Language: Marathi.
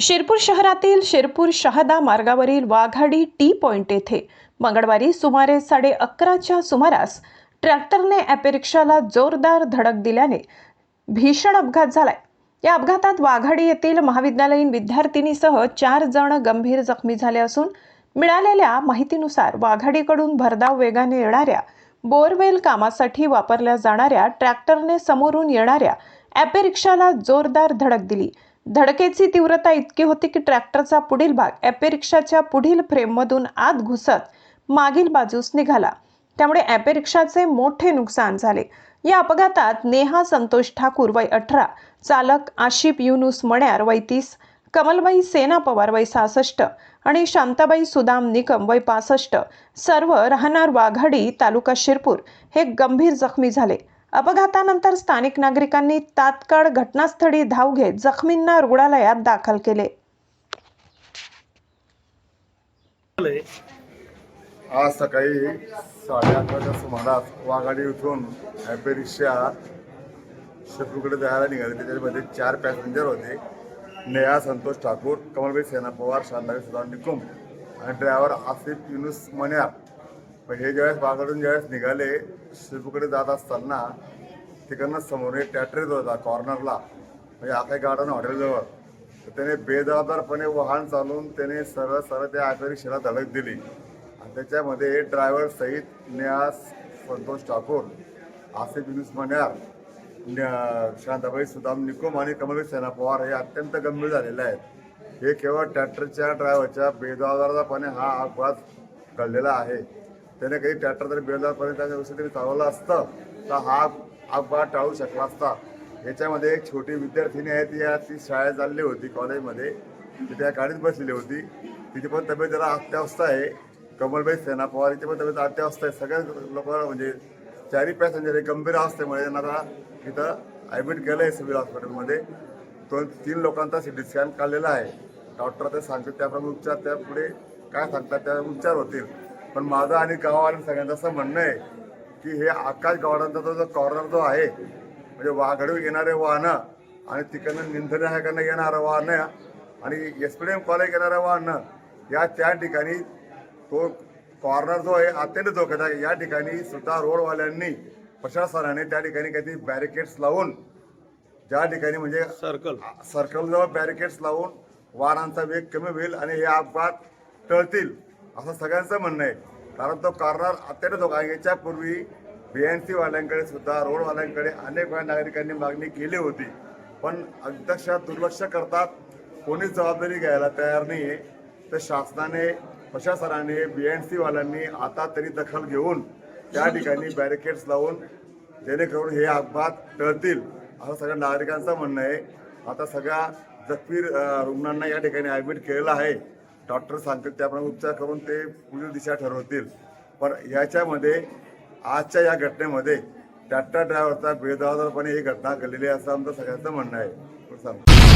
शिरपूर शहरातील शिरपूर शहादा मार्गावरील वाघाडी टी पॉइंट येथे मंगळवारी सुमारे साडे अकराच्या सुमारास ट्रॅक्टरने ॲपेरिक्षाला जोरदार धडक दिल्याने भीषण अपघात झालाय. या अपघातात वाघाडी येथील महाविद्यालयीन विद्यार्थिनीसह चार जण गंभीर जखमी झाले असून मिळालेल्या माहितीनुसार वाघाडीकडून भरधाव वेगाने येणाऱ्या बोरवेल कामासाठी वापरल्या जाणाऱ्या ट्रॅक्टरने समोरून येणाऱ्या ॲपेरिक्षाला जोरदार धडक दिली. धडकेची तीव्रता इतकी होती की ट्रॅक्टरचा पुढील भाग ॲपे रिक्षाच्या पुढील फ्रेममधून आत घुसत मागील बाजूस निघाला. त्यामुळे ॲपे रिक्षाचे मोठे नुकसान झाले. या अपघातात नेहा संतोष ठाकूर वय अठरा चालक आशिफ युनुस मण्यार वय तीस कमलबाई सेना पवार वय सहासष्ट आणि शांताबाई सुदाम निकम वय पासष्ट सर्व राहणार वाघाडी तालुका शिरपूर हे गंभीर जखमी झाले. अपघातानंतर स्थानिक नागरिकांनी तात्काळ घटनास्थळी धाव घेत जखमींना रुग्णालयात दाखल केले. आज सकाळी साडे अकराच्या सुमारास वाघाडी उठून ॲपे रिक्षा शत्रूकडे जायला निघाले. त्याच्यामध्ये चार पॅसेंजर होते. नेहा संतोष ठाकूर कमलबाई सेना पवार शांताबाई सुधार निकुम आणि ड्रायव्हर आसिफ युनुस मन्या पण हे ज्यावेळेस वाघाडून ज्यावेळेस निघाले शिरपूरकडे जात असताना तिकडनं समोर एक ट्रॅक्टर येत होता कॉर्नरला म्हणजे आखाई गार्डन हॉटेलजवळ. तर त्याने बेजबाबदारपणे वाहन चालवून त्याने सरळ सरळ त्या ॲपे रिक्षाला धडक दिली. आणि त्याच्यामध्ये ड्रायव्हर सहित न्यास संतोष ठाकूर आसिफ युनुस मन्यार शांताबाई सुदाम निकुम आणि कमलेश सेना पवार हे अत्यंत गंभीर झालेले आहेत. हे केवळ ट्रॅक्टरच्या ड्रायव्हरच्या बेजबाबदारपणे हा अपघात घडलेला आहे. त्याने काही ट्रॅक्टर जरी बेजबाबदारपणे त्याच्या व्यवस्थित त्यांनी चालवलं असतं तर हा अपघात टाळू शकला असता. याच्यामध्ये एक छोटी विद्यार्थिनी आहे ती ती शाळेत चालली होती कॉलेजमध्ये. ती त्या गाडीत बसलेली होती. तिची पण तब्येत जरा अत्यावस्था आहे. कमलबाई सेना पवार हिची पण तब्येत अत्यावस्था आहे. सगळ्या लोकांना म्हणजे चारी पॅसेंजर हे गंभीर अवस्थेमुळे त्यांना आता इथं ॲडमिट केलं आहे सिव्हिल हॉस्पिटलमध्ये तो तीन लोकांचा सी टी स्कॅन काढलेला आहे. डॉक्टर ते सांगतात त्याप्रमाणे उपचार त्या पुढे काय सांगतात त्या उपचार होतील. पण माझं आणि गावावाल्या सगळ्यांचं असं म्हणणं आहे की हे आकाश गावडांचा जो कॉर्नर जो आहे म्हणजे वाघडू येणारे वाहनं आणि तिकडनं निंधन ह्याकडनं येणारं वाहनं आणि S P D M college येणारं वाहनं या त्या ठिकाणी तो कॉर्नर जो आहे अत्यंत आहे. या ठिकाणी स्वतः रोडवाल्यांनी प्रशासनाने त्या ठिकाणी काहीतरी बॅरिकेड्स लावून ज्या ठिकाणी म्हणजे सर्कल सर्कलजवळ बॅरिकेड्स लावून वाहनांचा वेग कमी होईल आणि हे अपघात टळतील. असं सगळ्यांचं म्हणणं आहे. कारण तो कॉर्नर अत्यंत धोका याच्यापूर्वी बी एन सी वाल्यांकडे सुद्धा रोडवाल्यांकडे अनेक वेळा नागरिकांनी मागणी केली होती. पण अध्यक्षात दुर्लक्ष करतात कोणीच जबाबदारी घ्यायला तयार नाही आहे तर शासनाने प्रशासनाने बी एन सी वाल्यांनी आता तरी दखल घेऊन त्या ठिकाणी बॅरिकेड्स लावून जेणेकरून हे अपघात टळतील असं सगळ्या नागरिकांचं म्हणणं आहे. आता सगळ्या जखमी रुग्णांना या ठिकाणी ॲडमिट केलेलं आहे. डॉक्टर सांगतील त्याप्रमाणे उपचार करून ते पुढील दिशा ठरवतील. पण याच्यामध्ये आजच्या या घटनेमध्ये ट्रॅक्टर ड्रायव्हरचा बेजबाबदारपणे ही घटना घडलेली असं आमचं सगळ्यांचं म्हणणं आहे. सांगतो